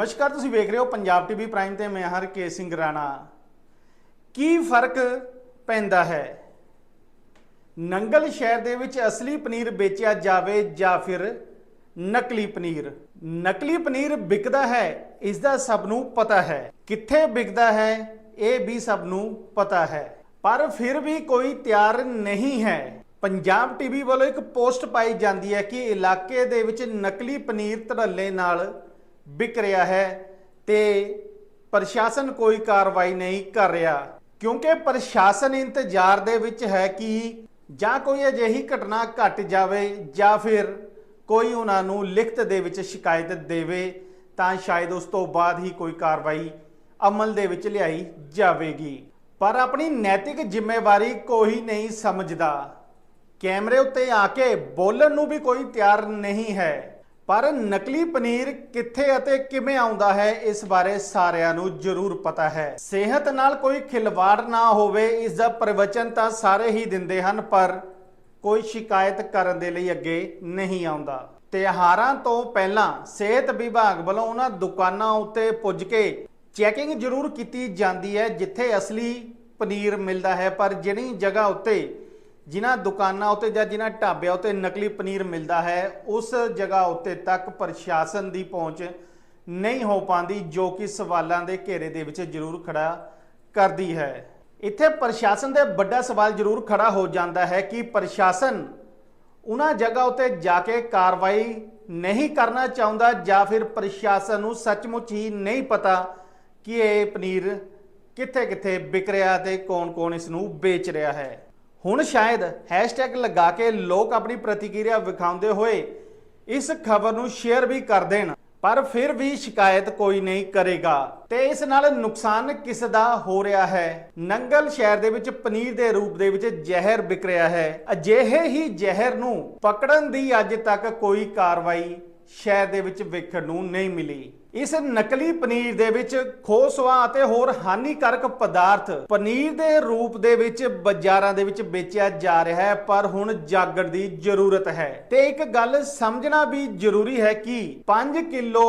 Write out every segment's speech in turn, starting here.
ਨਮਸਕਾਰ, ਤੁਸੀਂ ਵੇਖ ਰਹੇ ਹੋ ਪੰਜਾਬ ਟੀਵੀ ਪ੍ਰਾਈਮ ਤੇ ਮੈਂ ਹਰ ਕੇ ਸਿੰਘ ਰਾਣਾ। ਕੀ ਫ਼ਰਕ ਪੈਂਦਾ ਹੈ? ਨੰਗਲ ਸ਼ਹਿਰ ਦੇ ਵਿੱਚ ਅਸਲੀ ਪਨੀਰ ਵੇਚਿਆ ਜਾਵੇ ਜਾਂ ਫਿਰ ਨਕਲੀ ਪਨੀਰ? ਨਕਲੀ ਪਨੀਰ ਵਿਕਦਾ ਹੈ, ਇਸ ਦਾ ਸਭ ਨੂੰ ਪਤਾ ਹੈ। ਕਿੱਥੇ ਵਿਕਦਾ ਹੈ, ਇਹ ਵੀ ਸਭ ਨੂੰ ਪਤਾ ਹੈ। ਪਰ ਫਿਰ ਵੀ ਕੋਈ ਤਿਆਰ ਨਹੀਂ ਹੈ। ਪੰਜਾਬ ਟੀਵੀ ਵੱਲੋਂ ਇੱਕ ਪੋਸਟ ਪਾਈ ਜਾਂਦੀ ਹੈ ਕਿ ਇਲਾਕੇ ਦੇ ਵਿੱਚ ਨਕਲੀ ਪਨੀਰ ਧੜੱਲੇ ਨਾਲ ਵਿਕ ਰਿਹਾ ਹੈ ਤੇ ਪ੍ਰਸ਼ਾਸਨ ਕੋਈ ਕਾਰਵਾਈ ਨਹੀਂ ਕਰ ਰਿਹਾ। ਕਿਉਂਕਿ ਪ੍ਰਸ਼ਾਸਨ ਇੰਤਜ਼ਾਰ ਦੇ ਵਿੱਚ ਹੈ ਕਿ ਜਾਂ ਕੋਈ ਅਜਿਹੀ ਘਟਨਾ ਘਟ ਜਾਵੇ ਜਾਂ ਫਿਰ ਕੋਈ ਉਹਨਾਂ ਨੂੰ ਲਿਖਤ ਦੇ ਵਿੱਚ ਸ਼ਿਕਾਇਤ ਦੇਵੇ, ਤਾਂ ਸ਼ਾਇਦ ਉਸ ਤੋਂ ਬਾਅਦ ਹੀ ਕੋਈ ਕਾਰਵਾਈ ਅਮਲ ਦੇ ਵਿੱਚ ਲਿਆਈ ਜਾਵੇਗੀ। ਪਰ ਆਪਣੀ ਨੈਤਿਕ ਜ਼ਿੰਮੇਵਾਰੀ ਕੋਈ ਨਹੀਂ ਸਮਝਦਾ। ਕੈਮਰੇ ਉੱਤੇ ਆ ਕੇ ਬੋਲਣ ਨੂੰ ਵੀ ਕੋਈ ਤਿਆਰ ਨਹੀਂ ਹੈ। ਪਰ ਨਕਲੀ ਪਨੀਰ ਕਿੱਥੇ ਅਤੇ ਕਿਵੇਂ ਆਉਂਦਾ ਹੈ, ਇਸ ਬਾਰੇ ਸਾਰਿਆਂ ਨੂੰ ਜ਼ਰੂਰ ਪਤਾ ਹੈ। ਸਿਹਤ ਨਾਲ ਕੋਈ ਖਿਲਵਾੜ ਨਾ ਹੋਵੇ, ਇਸ ਦਾ ਪ੍ਰਵਚਨ ਤਾਂ ਸਾਰੇ ਹੀ ਦਿੰਦੇ ਹਨ, ਪਰ ਕੋਈ ਸ਼ਿਕਾਇਤ ਕਰਨ ਦੇ ਲਈ ਅੱਗੇ ਨਹੀਂ ਆਉਂਦਾ। ਤਿਉਹਾਰਾਂ ਤੋਂ ਪਹਿਲਾਂ ਸਿਹਤ ਵਿਭਾਗ ਵੱਲੋਂ ਉਹਨਾਂ ਦੁਕਾਨਾਂ ਉੱਤੇ ਪੁੱਜ ਕੇ ਚੈਕਿੰਗ ਜ਼ਰੂਰ ਕੀਤੀ ਜਾਂਦੀ ਹੈ, ਜਿੱਥੇ ਅਸਲੀ ਪਨੀਰ ਮਿਲਦਾ ਹੈ, ਪਰ ਜਿਹੜੀ ਜਗ੍ਹਾ ਉੱਤੇ ਜਿਨ੍ਹਾਂ ਦੁਕਾਨਾਂ ਉੱਤੇ ਜਾਂ ਜਿਨ੍ਹਾਂ ਢਾਬਿਆਂ ਉੱਤੇ ਨਕਲੀ ਪਨੀਰ ਮਿਲਦਾ ਹੈ, ਉਸ ਜਗ੍ਹਾ ਉੱਤੇ ਤੱਕ ਪ੍ਰਸ਼ਾਸਨ ਦੀ ਪਹੁੰਚ ਨਹੀਂ ਹੋ ਪਾਉਂਦੀ, ਜੋ ਕਿ ਸਵਾਲਾਂ ਦੇ ਘੇਰੇ ਦੇ ਵਿੱਚ ਜ਼ਰੂਰ ਖੜਾ ਕਰਦੀ ਹੈ। ਇੱਥੇ ਪ੍ਰਸ਼ਾਸਨ ਦੇ ਵੱਡਾ ਸਵਾਲ ਜ਼ਰੂਰ ਖੜਾ ਹੋ ਜਾਂਦਾ ਹੈ ਕਿ ਪ੍ਰਸ਼ਾਸਨ ਉਹਨਾਂ ਜਗ੍ਹਾ ਉੱਤੇ ਜਾ ਕੇ ਕਾਰਵਾਈ ਨਹੀਂ ਕਰਨਾ ਚਾਹੁੰਦਾ ਜਾਂ ਫਿਰ ਪ੍ਰਸ਼ਾਸਨ ਨੂੰ ਸੱਚਮੁੱਚ ਹੀ ਨਹੀਂ ਪਤਾ ਕਿ ਇਹ ਪਨੀਰ ਕਿੱਥੇ-ਕਿੱਥੇ ਵਿਕ ਰਿਹਾ ਤੇ ਕੌਣ-ਕੌਣ ਇਸ ਨੂੰ ਵੇਚ ਰਿਹਾ ਹੈ। ਹੁਣ ਸ਼ਾਇਦ ਹੈਸ਼ਟੈਗ ਲਗਾ ਕੇ ਲੋਕ ਆਪਣੀ ਪ੍ਰਤੀਕਿਰਿਆ ਵਿਖਾਉਂਦੇ ਹੋਏ ਇਸ ਖਬਰ ਨੂੰ ਸ਼ੇਅਰ ਵੀ ਕਰ ਦੇਣ, ਪਰ ਫਿਰ ਵੀ ਸ਼ਿਕਾਇਤ ਕੋਈ ਨਹੀਂ ਕਰੇਗਾ। ਤੇ ਇਸ ਨਾਲ ਨੁਕਸਾਨ ਕਿਸ ਦਾ ਹੋ ਰਿਹਾ ਹੈ? ਨੰਗਲ ਸ਼ਹਿਰ ਦੇ ਵਿੱਚ ਪਨੀਰ ਦੇ ਰੂਪ ਦੇ ਵਿੱਚ ਜ਼ਹਿਰ ਵਿਕ ਰਿਹਾ ਹੈ। ਅਜਿਹੇ ਹੀ ਜ਼ਹਿਰ ਨੂੰ ਪਕੜਨ ਦੀ ਅੱਜ ਤੱਕ ਕੋਈ ਕਾਰਵਾਈ ਸ਼ਹਿਰ ਦੇ ਵਿੱਚ ਵੇਖਣ ਨੂੰ ਨਹੀਂ ਮਿਲੀ। ਇਸ ਨਕਲੀ ਪਨੀਰ ਦੇ ਵਿੱਚ ਖੋਸਵਾ ਅਤੇ ਹੋਰ ਹਾਨੀਕਾਰਕ ਪਦਾਰਥ ਪਨੀਰ ਦੇ ਰੂਪ ਦੇ ਵਿੱਚ ਬਾਜ਼ਾਰਾਂ ਦੇ ਵਿੱਚ ਵੇਚਿਆ ਜਾ ਰਿਹਾ ਹੈ, ਪਰ ਹੁਣ ਜਾਗਣ ਦੀ ਜ਼ਰੂਰਤ ਹੈ। ਤੇ ਇੱਕ ਗੱਲ ਸਮਝਣਾ ਵੀ ਜ਼ਰੂਰੀ ਹੈ ਕਿ 5 ਕਿਲੋ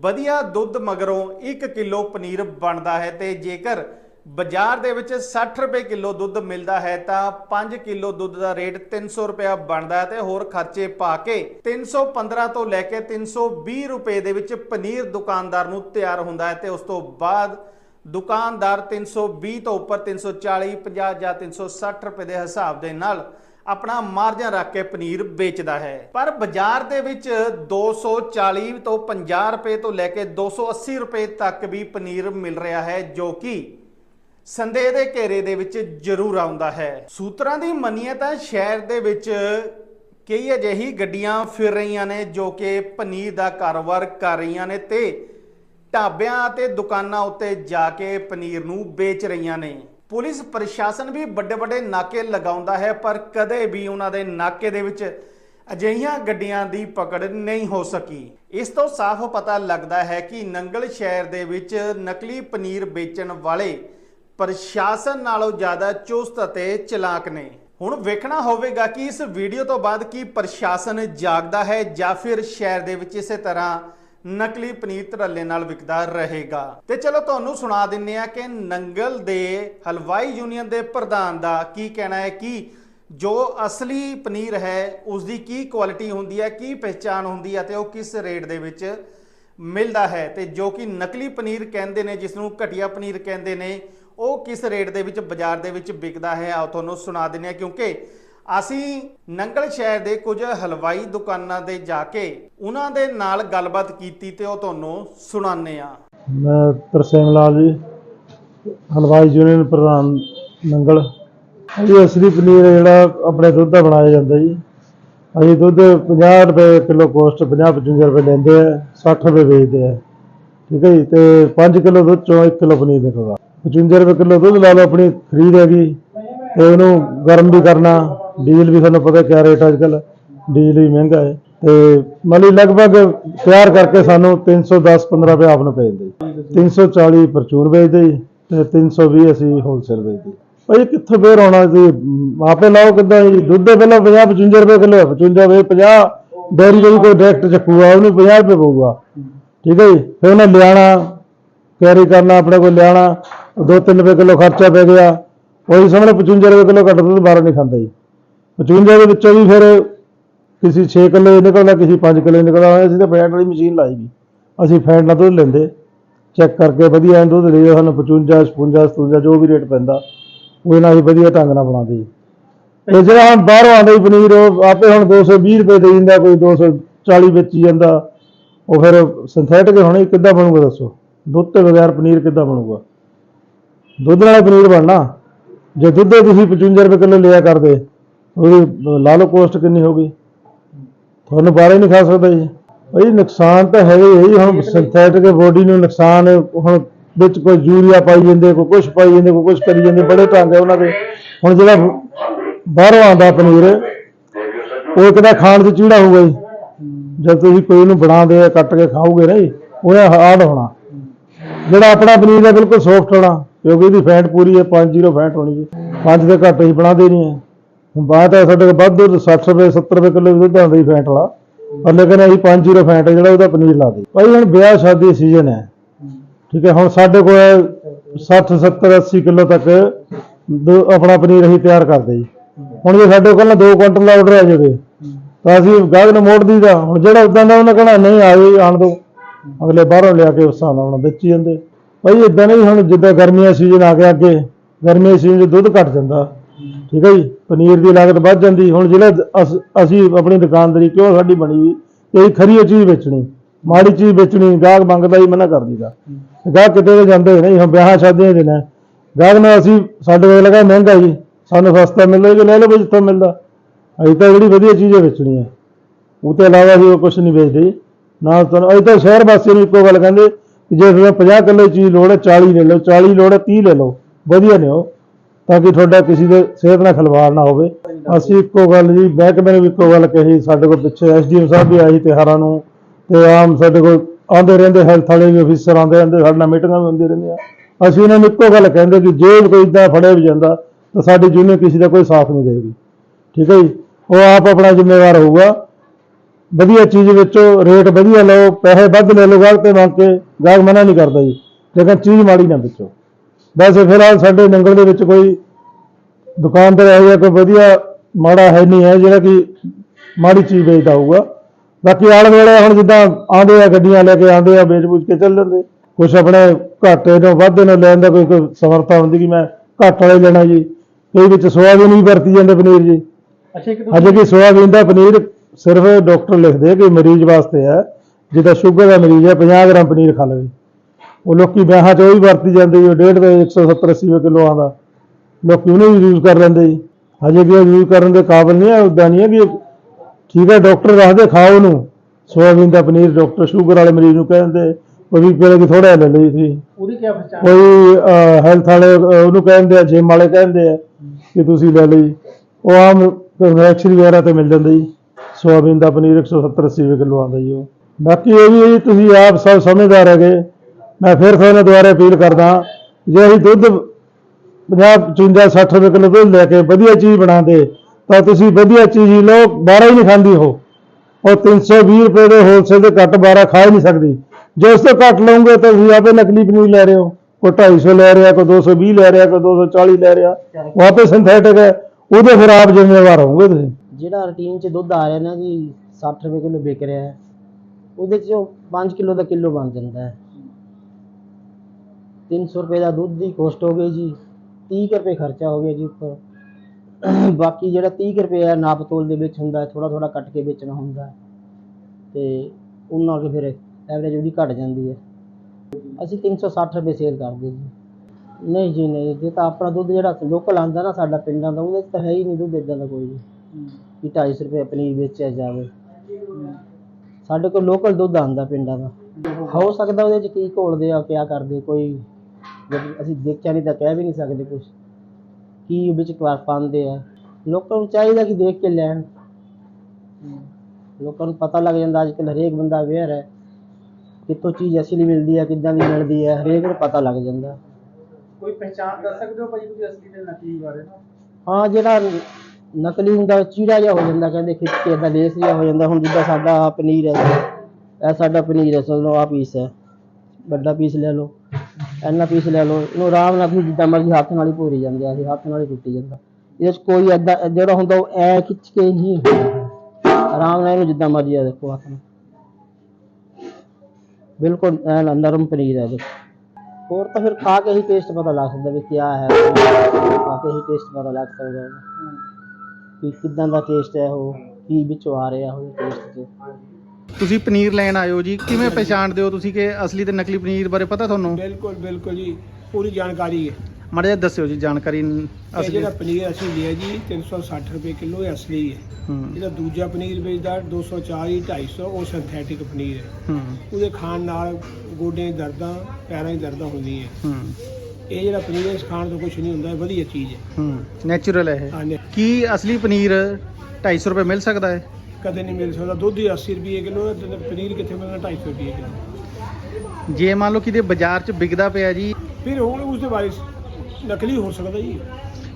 ਵਧੀਆ ਦੁੱਧ ਮਗਰੋਂ 1 ਕਿਲੋ ਪਨੀਰ ਬਣਦਾ ਹੈ ਤੇ ਜੇਕਰ ਬਾਜ਼ਾਰ ਦੇ ਵਿੱਚ 60 ਰੁਪਏ ਕਿਲੋ ਦੁੱਧ ਮਿਲਦਾ ਹੈ ਤਾਂ 5 ਕਿਲੋ ਦੁੱਧ ਦਾ ਰੇਟ 300 ਰੁਪਏ ਬਣਦਾ ਹੈ ਤੇ ਹੋਰ ਖਰਚੇ ਪਾ ਕੇ 315 ਤੋਂ ਲੈ ਕੇ 320 ਰੁਪਏ ਦੇ ਵਿੱਚ ਪਨੀਰ ਦੁਕਾਨਦਾਰ ਨੂੰ ਤਿਆਰ ਹੁੰਦਾ ਹੈ ਤੇ ਉਸ ਤੋਂ ਬਾਅਦ ਦੁਕਾਨਦਾਰ 320 ਤੋਂ ਉੱਪਰ 340 50 ਜਾਂ 360 ਰੁਪਏ ਦੇ ਹਿਸਾਬ ਦੇ ਨਾਲ ਆਪਣਾ ਮਾਰਜਨ ਰੱਖ ਕੇ ਪਨੀਰ ਵੇਚਦਾ ਹੈ। ਪਰ ਬਾਜ਼ਾਰ ਦੇ ਵਿੱਚ 240 ਤੋਂ 50 ਰੁਪਏ ਤੋਂ ਲੈ ਕੇ 280 ਰੁਪਏ ਤੱਕ ਵੀ ਪਨੀਰ ਮਿਲ ਰਿਹਾ ਹੈ ਜੋ ਕਿ ਸੰਦੇਹ ਦੇ ਘੇਰੇ ਦੇ ਵਿੱਚ ਜ਼ਰੂਰ ਆਉਂਦਾ ਹੈ। ਸੂਤਰਾਂ ਦੀ ਮੰਨੀਏ ਤਾਂ ਸ਼ਹਿਰ ਦੇ ਵਿੱਚ ਕਈ ਅਜਿਹੀ ਗੱਡੀਆਂ ਫਿਰ ਰਹੀਆਂ ਨੇ ਜੋ ਕਿ ਪਨੀਰ ਦਾ ਕਾਰੋਬਾਰ ਕਰ ਰਹੀਆਂ ਨੇ ਤੇ ਢਾਬਿਆਂ ਅਤੇ ਦੁਕਾਨਾਂ ਉੱਤੇ ਜਾ ਕੇ ਪਨੀਰ ਨੂੰ ਵੇਚ ਰਹੀਆਂ ਨੇ। ਪੁਲਿਸ ਪ੍ਰਸ਼ਾਸਨ ਵੀ ਵੱਡੇ ਵੱਡੇ ਨਾਕੇ ਲਗਾਉਂਦਾ ਹੈ, ਪਰ ਕਦੇ ਵੀ ਉਹਨਾਂ ਦੇ ਨਾਕੇ ਦੇ ਵਿੱਚ ਅਜਿਹੀਆਂ ਗੱਡੀਆਂ ਦੀ ਪਕੜ ਨਹੀਂ ਹੋ ਸਕੀ। ਇਸ ਤੋਂ ਸਾਫ਼ ਪਤਾ ਲੱਗਦਾ ਹੈ ਕਿ ਨੰਗਲ ਸ਼ਹਿਰ ਦੇ ਵਿੱਚ ਨਕਲੀ ਪਨੀਰ ਵੇਚਣ ਵਾਲੇ ਪ੍ਰਸ਼ਾਸਨ ਨਾਲੋਂ ਜ਼ਿਆਦਾ ਚੁਸਤ ਅਤੇ ਚਲਾਕ ਨੇ। ਹੁਣ ਵੇਖਣਾ ਹੋਵੇਗਾ ਕਿ ਇਸ ਵੀਡੀਓ ਤੋਂ ਬਾਅਦ ਕੀ ਪ੍ਰਸ਼ਾਸਨ ਜਾਗਦਾ ਹੈ ਜਾਂ ਫਿਰ ਸ਼ਹਿਰ ਦੇ ਵਿੱਚ ਇਸੇ ਤਰ੍ਹਾਂ ਨਕਲੀ ਪਨੀਰ ਧੜੱਲੇ ਨਾਲ ਵਿਕਦਾ ਰਹੇਗਾ। ਤੇ ਚਲੋ ਤੁਹਾਨੂੰ ਸੁਣਾ ਦਿੰਨੇ ਆ ਕਿ ਨੰਗਲ ਦੇ ਹਲਵਾਈ ਯੂਨੀਅਨ ਦੇ ਪ੍ਰਧਾਨ ਦਾ ਕੀ ਕਹਿਣਾ ਹੈ ਕਿ ਜੋ ਅਸਲੀ ਪਨੀਰ ਹੈ ਉਸ ਦੀ ਕੀ ਕੁਆਲਿਟੀ ਹੁੰਦੀ ਹੈ, ਕੀ ਪਹਿਚਾਨ ਹੁੰਦੀ ਹੈ ਤੇ ਉਹ ਕਿਸ ਰੇਟ ਦੇ ਵਿੱਚ ਮਿਲਦਾ ਹੈ। ਤੇ ਜੋ ਕਿ ਨਕਲੀ ਪਨੀਰ ਕਹਿੰਦੇ ਨੇ ਜਿਸ ਨੂੰ ਘਟੀਆ ਪਨੀਰ ਕਹਿੰਦੇ ਨੇ ਉਹ ਕਿਸ ਰੇਟ ਦੇ ਵਿੱਚ ਬਾਜ਼ਾਰ ਦੇ ਵਿੱਚ ਵਿਕਦਾ ਹੈ? ਆਓ ਤੁਹਾਨੂੰ ਸੁਣਾ ਦਿੰਨੇ ਆ ਕਿਉਂਕਿ ਅਸੀਂ ਨੰਗਲ ਸ਼ਹਿਰ ਦੇ ਕੁਝ ਹਲਵਾਈ ਦੁਕਾਨਾਂ ਤੇ ਜਾ ਕੇ ਉਹਨਾਂ ਦੇ ਨਾਲ ਗੱਲਬਾਤ ਕੀਤੀ ਤੇ ਉਹ ਤੁਹਾਨੂੰ ਸੁਣਾਉਂਦੇ ਆ ਮੈਂ ਤਰਸੇਮ ਲਾਲ ਜੀ, ਹਲਵਾਈ ਯੂਨੀਅਨ ਪ੍ਰਧਾਨ ਨੰਗਲ। ਇਹ ਅਸਲੀ ਪਨੀਰ ਜਿਹੜਾ ਆਪਣੇ ਦੁੱਧ ਦਾ ਬਣਾਇਆ ਜਾਂਦਾ ਜੀ। ਅਸੀਂ ਦੁੱਧ 50 ਰੁਪਏ ਕਿਲੋ ਕੋਸਟ 50 55 ਰੁਪਏ ਲੈਂਦੇ ਆ 60 ਰੁਪਏ ਵੇਚਦੇ ਆ। ਠੀਕ ਹੈ ਜੀ, ਤੇ 5 ਕਿਲੋ ਦੁੱਧ ਚੋਂ 1 ਕਿਲੋ ਪਨੀਰ ਨਿਕਲਦਾ। 55 ਰੁਪਏ ਕਿਲੋ ਦੁੱਧ ਲਾ ਲਓ ਆਪਣੀ ਖਰੀਦ ਹੈਗੀ ਤੇ ਉਹਨੂੰ ਗਰਮ ਵੀ ਕਰਨਾ ਡੀਜ਼ਲ ਵੀ ਤੁਹਾਨੂੰ ਪਤਾ ਕਿਆ ਰੇਟ ਅੱਜ ਕੱਲ ਡੀਜ਼ਲ ਵੀ ਮਹਿੰਗਾ ਹੈ। ਤੇ ਮਤਲਬ ਲਗਭਗ ਤਿਆਰ ਕਰਕੇ ਸਾਨੂੰ 310 15 ਰੁਪਏ ਆਪ ਨੂੰ ਪੈ ਜਾਂਦੇ ਜੀ। 340 ਪਰਚੂਨ ਵੇਚਦੇ ਜੀ ਤੇ 320 ਅਸੀਂ ਹੋਲਸੇਲ ਵੇਚਦੇ ਭਾਈ ਕਿੱਥੋਂ ਫੇਰ ਆਉਣਾ ਜੀ? ਆਪੇ ਲਾਓ ਕਿੱਦਾਂ ਜੀ? ਦੁੱਧ ਦੇ ਪਹਿਲਾਂ 50 55 ਰੁਪਏ ਕਿਲੋ 55 ਵੇ 50 ਡੈਰੀ ਦੇ ਵੀ ਕੋਈ ਡਾਇਰੈਕਟ ਚੱਕੂਗਾ, ਉਹਨੂੰ 50 ਰੁਪਏ ਪਊਗਾ। ਠੀਕ ਹੈ ਜੀ? ਫਿਰ ਉਹਨੇ ਲਿਆਣਾ ਕੈਰੀ ਕਰਨਾ, ਆਪਣੇ ਕੋਲ ਲਿਆਣਾ। 2-3 ਰੁਪਏ ਕਿਲੋ ਖਰਚਾ ਪੈ ਗਿਆ। ਉਹੀ ਸਾਹਮਣੇ ਲਓ 55 ਰੁਪਏ ਕਿਲੋ ਘੱਟ ਦੁੱਧ ਬਾਹਰੋਂ ਨਹੀਂ ਖਾਂਦਾ ਜੀ। 55 ਦੇ ਵਿੱਚੋਂ ਵੀ ਫਿਰ ਕਿਸੇ 6 ਕਿਲੋ ਨਿਕਲਦਾ ਕਿਸੇ 5 ਕਿਲੋ ਨਿਕਲਦਾ ਅਸੀਂ ਤਾਂ ਫੈਟ ਵਾਲੀ ਮਸ਼ੀਨ ਲਾਈ ਵੀ। ਅਸੀਂ ਫੈਟ ਨਾਲ ਦੁੱਧ ਲੈਂਦੇ। ਚੈੱਕ ਕਰਕੇ ਵਧੀਆ ਦੁੱਧ ਲਈਏ ਸਾਨੂੰ 55 56 57 ਜੋ ਵੀ ਰੇਟ ਪੈਂਦਾ, ਉਹਦੇ ਨਾਲ ਅਸੀਂ ਵਧੀਆ ਢੰਗ ਨਾਲ ਬਣਾਉਂਦੇ ਜੀ। ਤੇ ਜਿਹੜਾ ਹੁਣ ਬਾਹਰੋਂ ਆਉਂਦਾ ਜੀ ਪਨੀਰ, ਉਹ ਆਪੇ ਹੁਣ 220 ਰੁਪਏ ਦੇ ਜਾਂਦਾ ਕੋਈ 240 ਵੇਚੀ ਜਾਂਦਾ। ਉਹ ਫਿਰ ਸਿੰਥੈਟਿਕ ਹੋਣੀ ਕਿੱਦਾਂ ਬਣੂਗਾ ਦੱਸੋ? ਦੁੱਧ ਤੋਂ ਬਗੈਰ ਪਨੀਰ ਕਿੱਦਾਂ ਬਣੂਗਾ? ਦੁੱਧ ਨਾਲ ਪਨੀਰ ਬਣਨਾ। ਜੇ ਦੁੱਧ ਦੇ ਤੁਸੀਂ 55 ਰੁਪਏ ਕਿਲੋ ਲਿਆ ਕਰਦੇ, ਉਹਦੀ ਲਾ ਲਓ ਕੋਸਟ ਕਿੰਨੀ ਹੋ ਗਈ? ਤੁਹਾਨੂੰ ਬਾਰੇ ਨਹੀਂ ਖਾ ਸਕਦਾ ਜੀ। ਭਾਈ ਨੁਕਸਾਨ ਤਾਂ ਹੈਗਾ ਹੀ ਹੈ ਜੀ ਹੁਣ ਸਿੰਥੈਟਿਕ ਬੋਡੀ ਨੂੰ ਨੁਕਸਾਨ, ਹੁਣ ਵਿੱਚ ਕੋਈ ਯੂਰੀਆ ਪਾਈ ਜਾਂਦੇ, ਕੋਈ ਕੁਝ ਪਾਈ ਜਾਂਦੇ, ਕੋਈ ਕੁਝ ਕਰੀ ਜਾਂਦੇ, ਬੜੇ ਢੰਗ ਹੈ ਉਹਨਾਂ ਦੇ। ਹੁਣ ਜਿਹੜਾ ਬਾਹਰੋਂ ਆਉਂਦਾ ਪਨੀਰ, ਉਹ ਇੱਕ ਤਾਂ ਖਾਣ 'ਚ ਚੀੜਾ ਹੋਊਗਾ ਜੀ। ਜਦ ਤੁਸੀਂ ਕੋਈ ਨੂੰ ਬਣਾਉਂਦੇ ਆ, ਕੱਟ ਕੇ ਖਾਓਗੇ ਨਾ ਜੀ ਉਹਨੇ ਹਾਰਡ ਹੋਣਾ। ਜਿਹੜਾ ਆਪਣਾ ਪਨੀਰ ਹੈ ਬਿਲਕੁਲ ਸੌਫਟ ਹੋਣਾ। ਕਿਉਂਕਿ ਇਹਦੀ ਫੈਟ ਪੂਰੀ ਹੈ 5 ਫੈਟ ਹੋਣੀ ਹੈ। 5 ਦੇ ਘੱਟ ਹੀ ਬਣਾਦੇ ਨਹੀਂ ਹੈ। ਹੁਣ ਬਾਅਦ ਹੈ ਸਾਡੇ ਕੋਲ ਵੱਧ ਦੁੱਧ 60 ਰੁਪਏ 70 ਰੁਪਏ ਕਿਲੋ ਦੁੱਧ ਆਉਂਦਾ ਹੀ ਫੈਟ ਵਾਲਾ। ਪਰ ਲੇਕਿਨ ਅਸੀਂ 5 ਫੈਟ ਹੈ, ਜਿਹੜਾ ਉਹਦਾ ਪਨੀਰ ਲਾ ਦੇ। ਭਾਈ, ਹੁਣ ਵਿਆਹ ਸ਼ਾਦੀ ਸੀਜ਼ਨ ਹੈ। ਠੀਕ ਹੈ, ਹੁਣ ਸਾਡੇ ਕੋਲ 60 70 80 ਕਿਲੋ ਤੱਕ ਦੋ- ਆਪਣਾ ਪਨੀਰ ਅਸੀਂ ਤਿਆਰ ਕਰਦੇ ਜੀ। ਹੁਣ ਜੇ ਸਾਡੇ ਕੋਲ ਨਾ 2 ਕੁਇੰਟਲ ਦਾ ਆਰਡਰ ਆ ਜਾਵੇ, ਤਾਂ ਅਸੀਂ ਗਾਹਕ ਨੂੰ ਮੋੜ ਦਈਦਾ। ਹੁਣ ਜਿਹੜਾ ਉਦਾਂ ਦਾ ਉਹਨੇ ਕਹਿਣਾ, ਨਹੀਂ ਆਵੇ ਆਣ ਦੋ ਅਗਲੇ ਬਾਹਰੋਂ ਲਿਆ ਕੇ ਉਸ ਹਿਸਾਬ ਨਾਲ ਵੇਚੀ ਜਾਂਦੇ। ਭਾਈ ਇਦਾਂ ਨਹੀਂ ਹੁਣ ਜਿੱਦਾਂ ਗਰਮੀਆਂ ਸੀਜ਼ਨ ਆ ਗਿਆ ਅੱਗੇ, ਗਰਮੀਆਂ ਸੀਜ਼ਨ 'ਚ ਦੁੱਧ ਘਟ ਜਾਂਦਾ। ਠੀਕ ਹੈ ਜੀ? ਪਨੀਰ ਦੀ ਲਾਗਤ ਵੱਧ ਜਾਂਦੀ। ਹੁਣ ਜਿਹੜਾ ਅਸ- ਅਸੀਂ ਆਪਣੀ ਦੁਕਾਨਦਾਰੀ ਕਿਉਂ ਸਾਡੀ ਬਣੀ ਵੀ ਕਿ ਅਸੀਂ ਖਰੀ ਚੀਜ਼ ਵੇਚਣੀ, ਮਾੜੀ ਚੀਜ਼ ਵੇਚਣੀ, ਗਾਹਕ ਮੰਗਦਾ ਹੀ ਮਨਾ ਕਰ ਦੀਦਾ ਗਾਹਕ ਕਿਤੇ ਤੇ ਜਾਂਦੇ, ਨਹੀਂ ਹੁਣ ਵਿਆਹਾਂ ਸ਼ਾਦੀਆਂ ਦੇ ਨੇ ਗਾਹਕ ਨਾਲ ਅਸੀਂ, ਸਾਡੇ ਕੋਲ ਲਗਾ ਮਹਿੰਗਾ ਜੀ, ਸਾਨੂੰ ਸਸਤਾ ਮਿਲਦਾ, ਜੇ ਲੈ ਲਓ ਵੀ ਜਿੱਥੋਂ ਮਿਲਦਾ। ਅਸੀਂ ਤਾਂ ਜਿਹੜੀ ਵਧੀਆ ਚੀਜ਼ ਹੈ ਵੇਚਣੀ ਹੈ ਉਹ ਤੋਂ ਇਲਾਵਾ ਅਸੀਂ ਉਹ ਕੁਝ ਨਹੀਂ ਵੇਚਦੇ। ਨਾ ਤੁਹਾਨੂੰ ਅਸੀਂ ਤਾਂ ਸ਼ਹਿਰ ਵਾਸੀਆਂ ਨੂੰ ਇੱਕੋ ਗੱਲ ਕਹਿੰਦੇ ਜੇ ਤੁਹਾਨੂੰ 50 ਕਿਲੋ ਚੀਜ਼ ਲੋੜ ਹੈ 40 ਲੈ ਲਓ 40 ਲੋੜ ਹੈ 30 ਲੈ ਲਓ, ਵਧੀਆ ਨੇ ਉਹ, ਤਾਂ ਕਿ ਤੁਹਾਡਾ ਕਿਸੇ ਦੇ ਸਿਹਤ ਨਾਲ ਖਿਲਵਾੜ ਨਾ ਹੋਵੇ। ਅਸੀਂ ਇੱਕੋ ਗੱਲ ਜੀ, ਮਹਿਕਮੇ ਨੇ ਵੀ ਇੱਕੋ ਗੱਲ ਕਹੀ, ਸਾਡੇ ਕੋਲ ਪਿੱਛੇ ਐਸਡੀਐਮ ਸਾਹਿਬ ਵੀ ਆਏ ਸੀ ਤਿਉਹਾਰਾਂ ਨੂੰ, ਤੇ ਆਮ ਸਾਡੇ ਕੋਲ ਆਉਂਦੇ ਰਹਿੰਦੇ ਹੈਲਥ ਵਾਲੇ ਵੀ ਅਫੀਸਰ ਆਉਂਦੇ ਰਹਿੰਦੇ, ਸਾਡੇ ਨਾਲ ਮੀਟਿੰਗਾਂ ਵੀ ਹੁੰਦੀਆਂ ਰਹਿੰਦੀਆਂ। ਅਸੀਂ ਉਹਨਾਂ ਨੂੰ ਇੱਕੋ ਗੱਲ ਕਹਿੰਦੇ ਕਿ ਜੇ ਕੋਈ ਇਦਾਂ ਫੜਿਆ ਵੀ ਜਾਂਦਾ, ਤਾਂ ਸਾਡੀ ਯੂਨੀਅਨ ਕਿਸੇ ਦਾ ਕੋਈ ਸਾਥ ਨਹੀਂ ਦੇਗੀ ਠੀਕ ਹੈ ਜੀ? ਉਹ ਆਪ ਆਪਣਾ ਜ਼ਿੰਮੇਵਾਰ ਹੋਊਗਾ। ਵਧੀਆ ਚੀਜ਼ ਵਿੱਚੋਂ ਰੇਟ ਵਧੀਆ ਲਓ ਪੈਸੇ ਵੱਧ ਲੈ ਲਓ ਗਾਹਕ ਤੇ ਮੰਗ ਕੇ ਗਾਹਕ ਮਨਾ ਨਹੀਂ ਕਰਦਾ ਜੀ। ਲੇਕਿਨ ਚੀਜ਼ ਮਾੜੀ ਨਾ ਵਿੱਚੋਂ। ਵੈਸੇ ਫਿਲਹਾਲ ਸਾਡੇ ਨੰਗਲ ਦੇ ਵਿੱਚ ਕੋਈ ਦੁਕਾਨਦਾਰ ਇਹੋ ਜਿਹਾ ਕੋਈ ਵਧੀਆ ਮਾੜਾ ਹੈ ਨਹੀਂ ਹੈ ਜਿਹੜਾ ਕਿ ਮਾੜੀ ਚੀਜ਼ ਵੇਚਦਾ ਹੋਊਗਾ। ਬਾਕੀ ਆਲੇ ਦੁਆਲੇ ਹੁਣ ਜਿੱਦਾਂ ਆਉਂਦੇ ਆ ਗੱਡੀਆਂ ਲੈ ਕੇ ਆਉਂਦੇ ਆ ਵੇਚ-ਬੂਝ ਕੇ ਚੱਲ ਜਾਂਦੇ। ਕੁਝ ਆਪਣੇ ਘਾਟੇ ਨੂੰ ਵਾਧੇ ਨੂੰ ਲੈਣ ਦਾ ਕੋਈ ਕੋਈ ਸਮਰਥਾ ਹੁੰਦੀ ਕਿ ਮੈਂ ਘੱਟ ਵਾਲੇ ਲੈਣਾ ਜੀ। ਕਈ ਵਿੱਚ ਸੋਇਆਬੀਨ ਵੀ ਵਰਤੀ ਜਾਂਦੇ ਪਨੀਰ ਜੀ। ਅੱਛਾ ਕਿ ਸੋਇਆਬੀਨ ਦਾ ਪਨੀਰ ਸਿਰਫ ਡਾਕਟਰ ਲਿਖਦੇ ਕਿ ਮਰੀਜ਼ ਵਾਸਤੇ ਹੈ ਜਿਹਦਾ ਸ਼ੂਗਰ ਦਾ ਮਰੀਜ਼ ਹੈ 50 ਗ੍ਰਾਮ ਪਨੀਰ ਖਾ ਲਵੇ। ਉਹ ਲੋਕੀ ਵਿਆਹਾਂ 'ਚ ਉਹ ਵੀ ਵਰਤੀ ਜਾਂਦੇ ਜੀ 1.5 ਦੇ 170 80 ਰੁਪਏ ਕਿਲੋ ਆਉਂਦਾ। ਲੋਕੀ ਉਹਨੂੰ ਵੀ ਯੂਜ਼ ਕਰ ਲੈਂਦੇ ਜੀ। ਹਜੇ ਵੀ ਉਹ ਯੂਜ਼ ਕਰਨ ਦੇ ਕਾਬਿਲ ਨਹੀਂ ਹੈ ਉਦਾਂ ਨਹੀਂ ਹੈ ਕਿ ਠੀਕ ਹੈ ਡਾਕਟਰ ਦੱਸਦੇ ਖਾਓ ਉਹਨੂੰ। ਸੋਇਆਬੀਨ ਦਾ ਪਨੀਰ ਡਾਕਟਰ ਸ਼ੂਗਰ ਵਾਲੇ ਮਰੀਜ਼ ਨੂੰ ਕਹਿੰਦੇ ਉਹ ਵੀ ਪਹਿਲੇ ਕਿ ਥੋੜਾ ਲੈ ਲਈ ਸੀ ਉਹਦੀ ਕੀ ਪਛਾਣ? ਕੋਈ ਹੈਲਥ ਵਾਲੇ ਉਹਨੂੰ ਕਹਿੰਦੇ ਆ ਜਿਮ ਵਾਲੇ ਕਹਿੰਦੇ ਆ ਕਿ ਤੁਸੀਂ ਲੈ ਲਈ ਉਹ ਆਮ ਵੈਕਸੀਨ ਵਗੈਰਾ ਤੇ ਮਿਲ ਜਾਂਦਾ ਜੀ। ਸੋਆਬੀਨ ਦਾ ਪਨੀਰ 170 80 ਰੁਪਏ ਕਿਲੋ ਆਉਂਦਾ ਜੀ ਉਹ। ਬਾਕੀ ਇਹ ਵੀ ਹੈ ਜੀ ਤੁਸੀਂ ਆਪ ਸਭ ਸਮਝਦਾਰ ਹੈਗੇ। ਮੈਂ ਫਿਰ ਤੁਹਾਨੂੰ ਦੁਬਾਰਾ ਅਪੀਲ ਕਰਦਾ ਜੇ ਅਸੀਂ ਦੁੱਧ 50 55 60 ਰੁਪਏ ਕਿਲੋ ਦੁੱਧ ਲੈ ਕੇ ਵਧੀਆ ਚੀਜ਼ ਬਣਾਉਂਦੇ ਤਾਂ ਤੁਸੀਂ ਵਧੀਆ ਚੀਜ਼ ਹੀ ਲਓ ਬਾਹਰ ਹੀ ਨਹੀਂ ਖਾਂਦੀ ਉਹ। ਉਹ 320 ਰੁਪਏ ਦੇ ਹੋਲਸੇਲ ਦੇ ਘੱਟ 12 ਖਾ ਹੀ ਨਹੀਂ ਸਕਦੀ। ਜੇ ਉਸ ਤੋਂ ਘੱਟ ਲਓਗੇ ਤਾਂ ਤੁਸੀਂ ਆਪੇ ਨਕਲੀ ਪਨੀਰ ਲੈ ਰਹੇ ਹੋ। ਕੋਈ 250 ਲੈ ਰਿਹਾ ਕੋਈ 220 ਲੈ ਰਿਹਾ ਕੋਈ 240 ਲੈ ਰਿਹਾ। ਉਹ ਆਪੇ ਸਿੰਥੈਟਿਕ ਹੈ। ਉਹਦੇ ਫਿਰ ਆਪ ਜ਼ਿੰਮੇਵਾਰ ਹੋਵੋਗੇ ਤੁਸੀਂ। ਜਿਹੜਾ ਰੂਟੀਨ 'ਚ ਦੁੱਧ ਆ ਰਿਹਾ ਨਾ ਜੀ 60 ਰੁਪਏ ਕਿਲੋ ਵਿਕ ਰਿਹਾ ਹੈ, ਉਹਦੇ 'ਚੋਂ 5 ਕਿਲੋ ਦਾ ਕਿਲੋ ਬਣ ਜਾਂਦਾ ਹੈ। 300 ਰੁਪਏ ਦਾ ਦੁੱਧ ਦੀ ਕੋਸਟ ਹੋ ਗਈ ਜੀ 30 ਕੁ ਰੁਪਏ ਖਰਚਾ ਹੋ ਗਿਆ ਜੀ ਉੱਪਰ। ਬਾਕੀ ਜਿਹੜਾ 30 ਕੁ ਰੁਪਏ ਹੈ ਨਾਪ ਤੋਲ ਦੇ ਵਿੱਚ ਹੁੰਦਾ ਹੈ ਥੋੜਾ ਥੋੜਾ ਕੱਟ ਕੇ ਵੇਚਣਾ ਹੁੰਦਾ ਤੇ ਉਹਨਾਂ ਕੇ ਫਿਰ ਐਵਰੇਜ ਉਹਦੀ ਘਟ ਜਾਂਦੀ ਹੈ। ਅਸੀਂ 360 ਰੁਪਏ ਸੇਲ ਕਰਦੇ ਜੀ। ਨਹੀਂ ਜੀ, ਨਹੀਂ, ਜੇ ਤਾਂ ਆਪਣਾ ਦੁੱਧ ਜਿਹੜਾ ਲੋਕਲ ਆਂਦਾ ਨਾ ਸਾਡਾ ਪਿੰਡਾਂ ਦਾ, ਉਹਦੇ 'ਚ ਤਾਂ ਹੈ ਹੀ ਨਹੀਂ ਦੁੱਧ ਇਦਾਂ ਦਾ ਕੋਈ ਵੀ। ਕਿ 250 ਰੁਪਏ ਪਨੀਰ ਵੇਚਿਆ ਜਾਵੇ। ਸਾਡੇ ਕੋਲ ਲੋਕਲ ਦੁੱਧ ਆਉਂਦਾ ਪਿੰਡਾਂ ਦਾ। ਹੋ ਸਕਦਾ ਉਹਦੇ ਚ ਕੀ ਘੋਲਦੇ ਆ ਕਿਆ ਕਰਦੇ ਕੋਈ ਜਦ ਅਸੀਂ ਦੇਖਿਆ ਨਹੀਂ ਤਾਂ ਕਹਿ ਵੀ ਨਹੀਂ ਸਕਦੇ ਕੁਝ ਕੀ ਵਿੱਚ ਪਾ- ਪਾਉਂਦੇ ਆ। ਲੋਕਾਂ ਨੂੰ ਚਾਹੀਦਾ ਕਿ ਦੇਖ ਕੇ ਲੈਣ। ਲੋਕਾਂ ਨੂੰ ਪਤਾ ਲੱਗ ਜਾਂਦਾ ਅੱਜ ਕੱਲ੍ਹ ਹਰੇਕ ਬੰਦਾ ਅਵੇਅਰ ਹੈ ਕਿੱਥੋਂ ਚੀਜ਼ ਅਸਲੀ ਮਿਲਦੀ ਹੈ ਕਿੱਦਾਂ ਦੀ ਮਿਲਦੀ ਹੈ ਹਰੇਕ ਨੂੰ ਪਤਾ ਲੱਗ ਜਾਂਦਾ। ਕੋਈ ਪਛਾਣ ਕਰ ਸਕਦੇ ਹੋ ਭਾਜੀ ਤੁਸੀਂ ਅਸਲੀ ਤੇ ਨਕਲੀ ਬਾਰੇ? ਹਾਂ ਜਿਹੜਾ ਨਕਲੀ ਹੁੰਦਾ, ਉਹ ਚੀੜਾ ਜਿਹਾ ਹੋ ਜਾਂਦਾ, ਕਹਿੰਦੇ ਖਿੱਚ ਕੇ ਦਾ ਲੇਸ ਜਿਹਾ ਹੋ ਜਾਂਦਾ। ਹੁਣ ਜਿੱਦਾਂ ਸਾਡਾ ਆਹ ਪਨੀਰ ਹੈ, ਇਹ ਸਾਡਾ ਪਨੀਰ ਹੈ, ਸੋ ਲਓ ਆਹ ਪੀਸ ਹੈ। ਵੱਡਾ ਪੀਸ ਲੈ ਲਓ, ਇੰਨਾ ਪੀਸ ਲੈ ਲਓ। ਇਹਨੂੰ ਆਰਾਮ ਨਾਲ ਤੁਸੀਂ ਜਿੱਦਾਂ ਮਰਜ਼ੀ ਹੱਥ ਨਾਲ ਹੀ ਭੋਰੀ ਜਾਂਦੇ ਆ, ਅਸੀਂ ਹੱਥ ਨਾਲ ਹੀ ਟੁੱਟੀ ਜਾਂਦਾ। ਇਹਦੇ 'ਚ ਕੋਈ ਏਦਾਂ, ਜਿਹੜਾ ਹੁੰਦਾ ਉਹ ਐ ਖਿੱਚ ਕੇ ਨਹੀਂ ਆਰਾਮ ਨਾਲ ਇਹਨੂੰ ਜਿੱਦਾਂ ਮਰਜ਼ੀ ਆ ਦੇਖੋ ਹੱਥ ਨਾਲ। ਬਿਲਕੁਲ ਐਨ ਨਰਮ ਪਨੀਰ ਹੈ ਇਹਦੇ 'ਚ। ਹੋਰ ਤਾਂ ਫਿਰ ਖਾ ਕੇ ਹੀ ਟੇਸਟ ਪਤਾ ਲੱਗ ਸਕਦਾ ਵੀ ਕੀ ਹੈ ਖਾ ਕੇ ਹੀ ਟੇਸਟ ਪਤਾ ਲੱਗ ਸਕਦਾ। ਹੈ ਕਿ ਕਿਦਾਂ ਦਾ ਟੇਸਟ ਹੈ ਉਹ? ਕੀ ਵਿੱਚੋਂ ਆ ਰਿਹਾ ਉਹ ਟੇਸਟ 'ਚ? ਤੁਸੀਂ ਪਨੀਰ ਲੈਣ ਆਇਓ ਜੀ। ਕਿਵੇਂ ਪਛਾਣਦੇ ਹੋ ਤੁਸੀਂ ਕਿ ਅਸਲੀ ਤੇ ਨਕਲੀ ਪਨੀਰ ਬਾਰੇ ਪਤਾ ਤੁਹਾਨੂੰ? ਬਿਲਕੁਲ ਬਿਲਕੁਲ ਜੀ। ਪੂਰੀ ਜਾਣਕਾਰੀ ਹੈ। ਮਾੜਾ ਜਿਹਾ ਦੱਸਿਓ ਜੀ ਜਾਣਕਾਰੀ ਇਹ ਅਸਲੀ। ਜਿਹੜਾ ਪਨੀਰ ਅਸੀਂ ਲਿਆ ਜੀ 360 ਰੁਪਏ ਕਿਲੋ ਇਹ ਅਸਲੀ ਹੈ। ਹੂੰ। ਜਿਹੜਾ ਦੂਜਾ ਪਨੀਰ ਵੇਚਦਾ 240 250 ਉਹ ਸਿੰਥੈਟਿਕ ਪਨੀਰ ਹੈ। ਹੂੰ। ਉਹਦੇ ਖਾਣ ਨਾਲ ਗੋਡਿਆਂ 'ਚ ਦਰਦਾਂ ਪੈਰਾਂ 'ਚ ਦਰਦਾਂ ਹੁੰਦੀਆਂ। ਹੂੰ। ਇਹ ਜਿਹੜਾ ਪਨੀਰ ਹੈ ਇਸ ਖਾਣ ਤੋਂ ਕੁਝ ਨਹੀਂ ਹੁੰਦਾ ਇਹ ਵਧੀਆ ਚੀਜ਼ ਹੈ। ਹੂੰ ਨੈਚੁਰਲ ਹੈ ਇਹ। ਆਨੇ ਕੀ ਅਸਲੀ ਪਨੀਰ 250 ਰੁਪਏ ਮਿਲ ਸਕਦਾ ਹੈ? ਕਦੇ ਨਹੀਂ ਮਿਲ ਸਕਦਾ। ਦੁੱਧ ਹੀ 80 ਰੁਪਏ ਕਿਲੋ ਤੇ ਪਨੀਰ ਕਿੱਥੇ ਮਿਲਣਾ? 250 ਰੁਪਏ ਕਿਲੋ। ਜੇ ਮੰਨ ਲਓ ਕਿਤੇ ਬਾਜ਼ਾਰ 'ਚ ਵਿਕਦਾ ਪਿਆ ਜੀ। ਫਿਰ ਹੁਣ ਉਸ ਦੇ ਬਾਰੇ ਨਕਲੀ ਹੋ ਸਕਦਾ ਜੀ।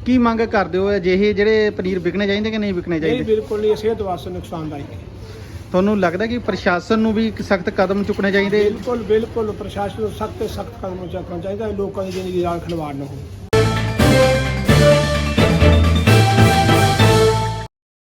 ਕੀ ਮੰਗ ਕਰਦੇ ਹੋ? ਅਜਿਹੇ ਜਿਹੜੇ ਪਨੀਰ ਵਿਕਣੇ ਚਾਹੀਦੇ ਕਿ ਨਹੀਂ ਵਿਕਣੇ ਨਹੀਂ ਚਾਹੀਦੇ? ਬਿਲਕੁਲ ਨਹੀਂ ਇਹ ਸਿਹਤ ਵਾਸਤੇ ਨੁਕਸਾਨਦਾਇਕ ਹੈ। ਤੁਹਾਨੂੰ ਲੱਗਦਾ ਕਿ ਪ੍ਰਸ਼ਾਸਨ ਨੂੰ ਵੀ ਇੱਕ ਸਖਤ ਕਦਮ ਚੁੱਕਣੇ ਚਾਹੀਦੇ? ਬਿਲਕੁਲ ਬਿਲਕੁਲ। ਪ੍ਰਸ਼ਾਸਨ ਨੂੰ ਸਖਤ ਸਖਤ ਕਦਮ ਚੁੱਕਣਾ ਚਾਹੀਦਾ ਲੋਕਾਂ ਦੀ ਜ਼ਿੰਦਗੀ ਨਾਲ ਖਿਲਵਾੜ ਨਾ ਹੋਵੇ।